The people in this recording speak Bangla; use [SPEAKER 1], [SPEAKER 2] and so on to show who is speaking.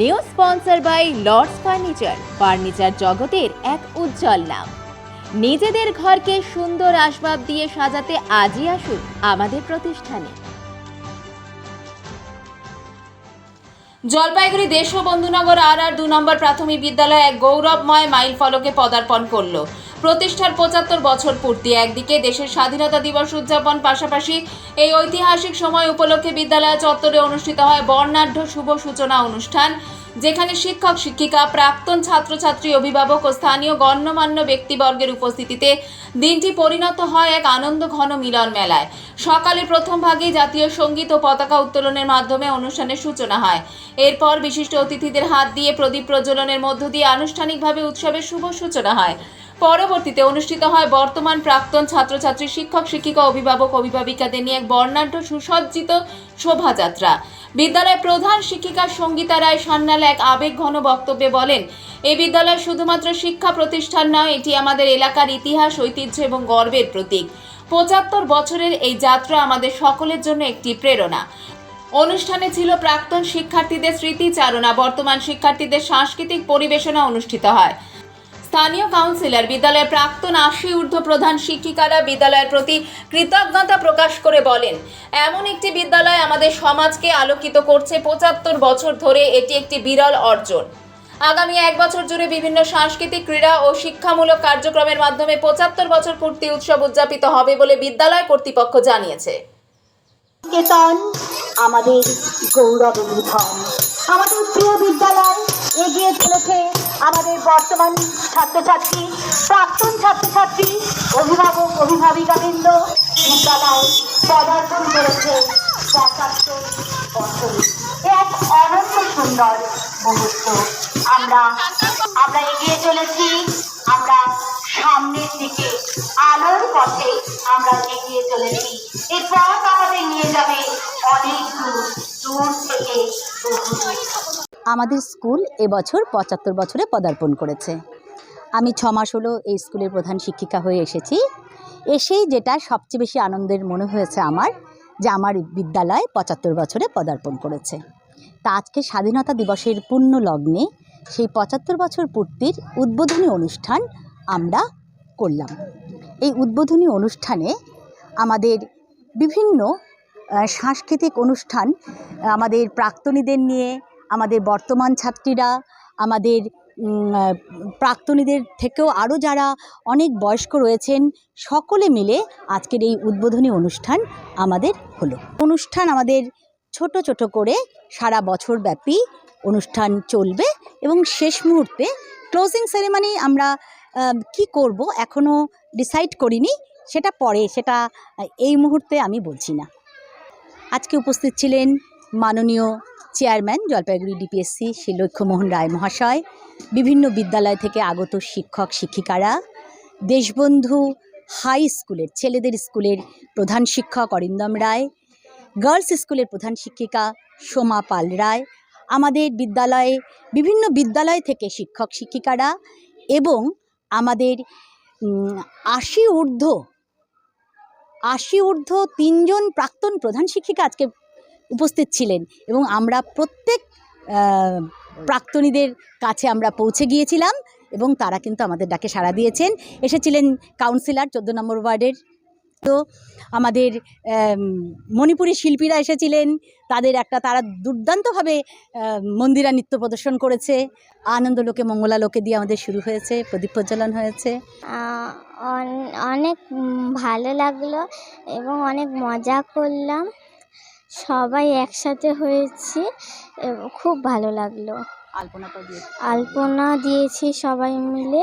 [SPEAKER 1] New sponsor by Lords furniture. Furniture জগতের এক উজ্জ্বল নাম। নিজেদের ঘরকে সুন্দর আসবাব দিয়ে সাজাতে আজই আসুন আমাদের প্রতিষ্ঠানে।
[SPEAKER 2] জলপাইগুড়ি দেশবন্ধুনগর আর আর দু নম্বর প্রাথমিক বিদ্যালয় এক গৌরবময় মাইল ফলকে পদার্পণ করল। প্রতিষ্ঠার পঁচাত্তর বছর পূর্তি। একদিকে দেশের স্বাধীনতা দিবস উদযাপন পাশাপাশি এই ঐতিহাসিক সময় উপলক্ষে বিদ্যালয় চত্বরে অনুষ্ঠিত হয় বর্ণাঢ্য শুভ সূচনা অনুষ্ঠান। যেখানে শিক্ষক, শিক্ষিকা, প্রাক্তন ছাত্রছাত্রী, অভিভাবক ও স্থানীয় গণ্যমান্য ব্যক্তিবর্গের উপস্থিতিতে দিনটি পরিণত হয় এক আনন্দ ঘন মিলন মেলায়। সকালে প্রথম ভাগে জাতীয় সংগীত ও পতাকা উত্তোলনের মাধ্যমে অনুষ্ঠানের সূচনা হয়। এরপর বিশিষ্ট অতিথিদের হাত দিয়ে প্রদীপ প্রজ্বলনের মধ্য দিয়ে আনুষ্ঠানিকভাবে উৎসবের শুভ সূচনা হয়। পরবর্তীতে অনুষ্ঠিত হয় বর্তমান প্রাক্তন ছাত্রছাত্রী, শিক্ষক, শিক্ষিকা, অভিভাবক, অভিভাবিকাদের নিয়ে এক বর্ণাঢ্য, সুসজ্জিত শোভাযাত্রা। বিদ্যালয়ের প্রধান শিক্ষিকা সঙ্গীতা রায় সান্যাল এক আবেগঘন বক্তব্যে বলেন এই বিদ্যালয় শুধুমাত্র শিক্ষা প্রতিষ্ঠান নয়, এটি আমাদের এলাকার ইতিহাস, ঐতিহ্য এবং গর্বের প্রতীক। পঁচাত্তর বছরের এই যাত্রা আমাদের সকলের জন্য একটি প্রেরণা। অনুষ্ঠানে ছিল প্রাক্তন শিক্ষার্থীদের স্মৃতিচারণা, বর্তমান শিক্ষার্থীদের সাংস্কৃতিক পরিবেশনা অনুষ্ঠিত হয়। স্থানীয় কাউন্সিলর বিদ্যালয়ের প্রাক্তন আশি ঊর্ধ্ব প্রধান শিক্ষিকারা বিদ্যালয়ের প্রতি কৃতজ্ঞতা প্রকাশ করে বলেন, এমন একটি বিদ্যালয় আমাদের সমাজকে আলোকিত করছে পঁচাত্তর বছর ধরে এটি একটি বিরল অর্জন। আগামী এক বছর জুড়ে বিভিন্ন সাংস্কৃতিক ক্রীড়া ও শিক্ষামূলক কার্যক্রমের মাধ্যমে পঁচাত্তর বছর পূর্তি উৎসব উদযাপিত হবে বলে বিদ্যালয় কর্তৃপক্ষ জানিয়েছে।
[SPEAKER 3] আমাদের গৌরবের ধন আমাদের প্রিয় বিদ্যালয় এগিয়ে চলেছে আমাদের বর্তমান ছাত্রছাত্রী, প্রাক্তন ছাত্রছাত্রী, অভিভাবক অভিভাবিকাবৃন্দ বিদ্যালয় পদার্পণ করেছে এক অনন্ত সুন্দর মুহূর্ত। আমরা আমরা এগিয়ে চলেছি, আমরা সামনের দিকে, আলোর পথে আমরা এগিয়ে চলেছি। এই পথ আমাদের নিয়ে যাবে অনেক দূর দূর থেকে বহু দূর।
[SPEAKER 4] আমাদের স্কুল এবছর পঁচাত্তর বছরে পদার্পণ করেছে। আমি ছ মাস হলো এই স্কুলের প্রধান শিক্ষিকা হয়ে এসেছি। এসেই যেটা সবচেয়ে বেশি আনন্দের মনে হয়েছে আমার, যে আমার বিদ্যালয় পঁচাত্তর বছরে পদার্পণ করেছে। তা আজকে স্বাধীনতা দিবসের পূর্ণ লগ্নে সেই পঁচাত্তর বছর পূর্তির উদ্বোধনী অনুষ্ঠান আমরা করলাম। এই উদ্বোধনী অনুষ্ঠানে আমাদের বিভিন্ন সাংস্কৃতিক অনুষ্ঠান, আমাদের প্রাক্তনীদের নিয়ে আমাদের বর্তমান ছাত্রীরা, আমাদের প্রাক্তনীদের থেকেও আরও যারা অনেক বয়স্ক রয়েছেন, সকলে মিলে আজকের এই উদ্বোধনী অনুষ্ঠান আমাদের হলো। অনুষ্ঠান আমাদের ছোট ছোট করে সারা বছর ব্যাপী অনুষ্ঠান চলবে এবং শেষ মুহূর্তে ক্লোজিং সেরেমনি আমরা কি করব এখনও ডিসাইড করিনি, সেটা পরে, সেটা এই মুহূর্তে আমি বলছি না। আজকে উপস্থিত ছিলেন মাননীয় চেয়ারম্যান, জলপাইগুড়ি ডিপিএসসি শ্রী লক্ষ্যমোহন রায় মহাশয়, বিভিন্ন বিদ্যালয় থেকে আগত শিক্ষক, শিক্ষিকারা, দেশবন্ধু, হাই স্কুলের ছেলেদের স্কুলের প্রধান শিক্ষক অরিন্দম রায়, গার্লস স্কুলের প্রধান শিক্ষিকা সোমা পাল রায়, আমাদের বিদ্যালয়ে, বিভিন্ন বিদ্যালয় থেকে শিক্ষক, শিক্ষিকারা এবং আমাদের আশি ঊর্ধ্ব আশি ঊর্ধ্ব তিনজন প্রাক্তন প্রধান শিক্ষিকা আজকে উপস্থিত ছিলেন এবং আমরা প্রত্যেক প্রাক্তনীদের কাছে আমরা পৌঁছে গিয়েছিলাম এবং তারা কিন্তু আমাদের ডাকে সাড়া দিয়েছেন। এসেছিলেন কাউন্সিলর চোদ্দ নম্বর ওয়ার্ডের। তো আমাদের আম, মণিপুরি শিল্পীরা এসেছিলেন। তাদের একটা তারা দুর্দান্তভাবে মন্দিরা নৃত্য প্রদর্শন করেছে। আনন্দ লোকে মঙ্গলা লোকে দিয়ে আমাদের শুরু হয়েছে প্রদীপ প্রজ্বলন হয়েছে।
[SPEAKER 5] অন- অনেক ভালো লাগল এবং অনেক মজা করলাম। সবাই একসাথে হয়েছি খুব ভালো লাগল। আলপনা দিয়েছি সবাই মিলে।